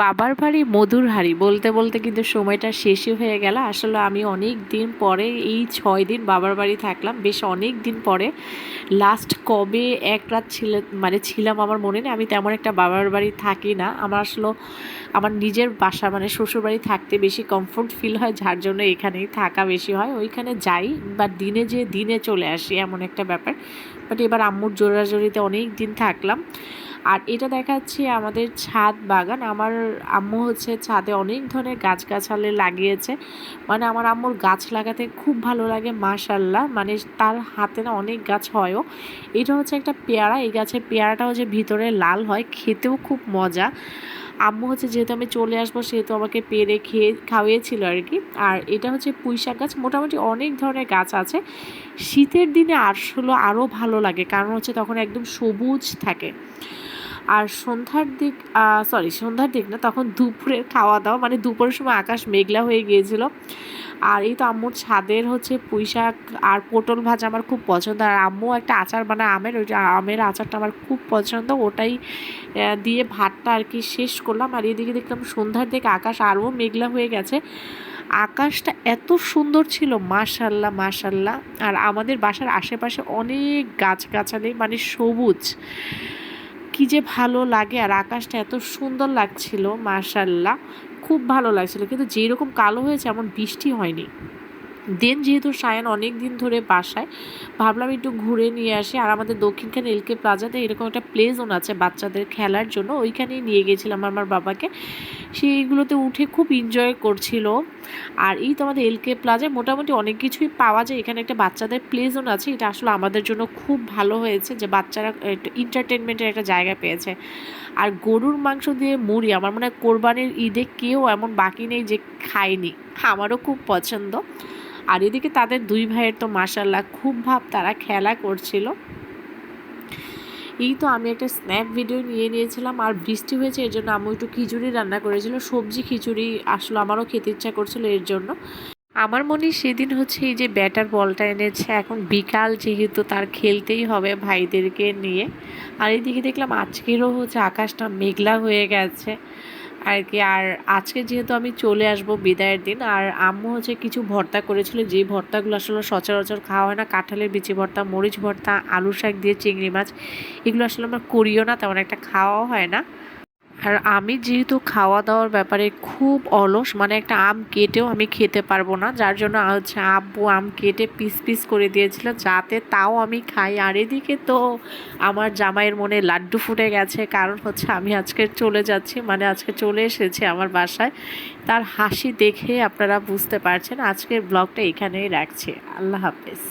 বাবার বাড়ি মধুর হাড়ি। বলতে বলতে কিন্তু সময়টা শেষই হয়ে গেল। আসলে আমি অনেক দিন পরে এই ছয় দিন বাবার বাড়ি থাকলাম। বেশ অনেক দিন পরে। লাস্ট কবে এক রাত ছিল মানে ছিলাম আমার মনে নেই। আমি তেমন একটা বাবার বাড়ি থাকি না। আমার আসলে আমার নিজের বাসা মানে শ্বশুর বাড়ি থাকতে বেশি কমফোর্ট ফিল হয়, যার জন্য এখানেই থাকা বেশি হয়। ওইখানে যাই, বা দিনে যে দিনে চলে আসি, এমন একটা ব্যাপার। বাট এবার আম্মুর জোরাজোরিতে অনেক দিন থাকলাম। আর এটা দেখাচ্ছে আমাদের ছাদ বাগান। আমার আম্মু হচ্ছে ছাদে অনেক ধরনের গাছগাছালি লাগিয়েছে। মানে আমার আম্মুর গাছ লাগাতে খুব ভালো লাগে মাশাল্লাহ মানে তার হাতে না অনেক গাছ হয়ও। এটা হচ্ছে একটা পেয়ারা। এই গাছের পেয়ারাটা হচ্ছে ভিতরে লাল হয়, খেতেও খুব মজা। আম্মু হচ্ছে যেহেতু আমি চলে আসব, সেহেতু আমাকে পেরে খেয়ে খাওয়িয়েছিল আর কি আর এটা হচ্ছে পুঁইশাক গাছ। মোটামুটি অনেক ধরনের গাছ আছে। শীতের দিনে আসলে আরও ভালো লাগে, কারণ হচ্ছে তখন একদম সবুজ থাকে। আর সন্ধ্যার দিক সরি সন্ধ্যার দিক না, তখন দুপুরের খাওয়া দাওয়া মানে দুপুরের সময় আকাশ মেঘলা হয়ে গিয়েছিল। আর এই তো আম্মুর ছাদের হচ্ছে পুঁই শাক আর পটল ভাজা আমার খুব পছন্দ। আর আম্মু একটা আচার বানায় আমের ওই আমের আচারটা আমার খুব পছন্দ। ওটাই দিয়ে ভাতটা আর কি শেষ করলাম। আর এদিকে দেখলাম সন্ধ্যার দিকে আকাশ আরও মেঘলা হয়ে গেছে। আকাশটা এত সুন্দর ছিল মাশাল্লাহ মাশাল্লাহ আর আমাদের বাসার আশেপাশে অনেক গাছগাছালি মানে সবুজ। কি যে ভালো লাগে আর আকাশটা এত সুন্দর লাগছিল মার্শাল্লাহ খুব ভালো লাগছিল। কিন্তু যেরকম কালো হয়েছে, এমন বৃষ্টি হয়নি। দেন যেহেতু সায়ন অনেক দিন ধরে বাসায়, ভাবলাম একটু ঘুরে নিয়ে আসি। আর আমাদের দক্ষিণখানে এলকে প্লাজাতে এরকম একটা প্লে জোন আছে বাচ্চাদের খেলার জন্য, ওইখানেই নিয়ে গেছিলাম আমার বাবাকে। সেইগুলোতে উঠে খুব এনজয় করছিল। আর এই তো আমাদের এলকে প্লাজায় মোটামুটি অনেক কিছুই পাওয়া যায়। এখানে একটা বাচ্চাদের প্লে জোন আছে, এটা আসলে আমাদের জন্য খুব ভালো হয়েছে যে বাচ্চারা একটু এন্টারটেনমেন্টের একটা জায়গা পেয়েছে। আর গরুর মাংস দিয়ে মুড়ি, আমার মনে হয় কোরবানির ঈদে কেউ এমন বাকি নেই যে খায়নি। আমারও খুব পছন্দ। আর এদিকে তাদের দুই ভাইয়ের তো মাসাল্লাহ খুব ভাব, তারা খেলা করছিল। এই তো আমি একটা স্ন্যাপ ভিডিও নিয়ে নিয়েছিলাম, আর বৃষ্টি হয়েছে, এর জন্য আমি একটু খিচুড়ি রান্না করেছিল, সবজি খিচুড়ি আসলে আমারও খেতে ইচ্ছা করছিল এর জন্য। আমার মনে সেদিন হচ্ছে এই যে ব্যাটার বলটা এনেছে, এখন বিকাল যেহেতু তার খেলতেই হবে ভাইদেরকে নিয়ে। আর এদিকে দেখলাম আজকেরও হচ্ছে আকাশটা মেঘলা হয়ে গেছে। আর কি, আর আজকে যেহেতু আমি চলে আসব বিদায়ের দিন, আর আম্মু হচ্ছে কিছু ভর্তা করেছিল, যে ভর্তাগুলো আসলে সচরাচর খাওয়া হয় না, কাঁঠালের বিচি ভর্তা, মরিচ ভর্তা, আলু শাক দিয়ে চিংড়ি মাছ, এগুলো আসলে আমার করিও না, তেমন একটা খাওয়াও হয় না। আর আমি যেহেতু খাওয়া দাওয়ার ব্যাপারে খুব অলস মানে একটা আম কেটেও আমি খেতে পারব না, যার জন্য হচ্ছে আব্বু আম কেটে পিস পিস করে দিয়েছিল, যাতে তাও আমি খাই। আর এদিকে তো আমার জামাইয়ের মনে লাড্ডু ফুটে গেছে, কারণ হচ্ছে আমি আজকে চলে যাচ্ছি মানে আজকে চলে এসেছি আমার বাসায়। তার হাসি দেখে আপনারা বুঝতে পারছেন, আজকের ব্লগটা এখানেই রাখছি। আল্লাহ হাফেজ।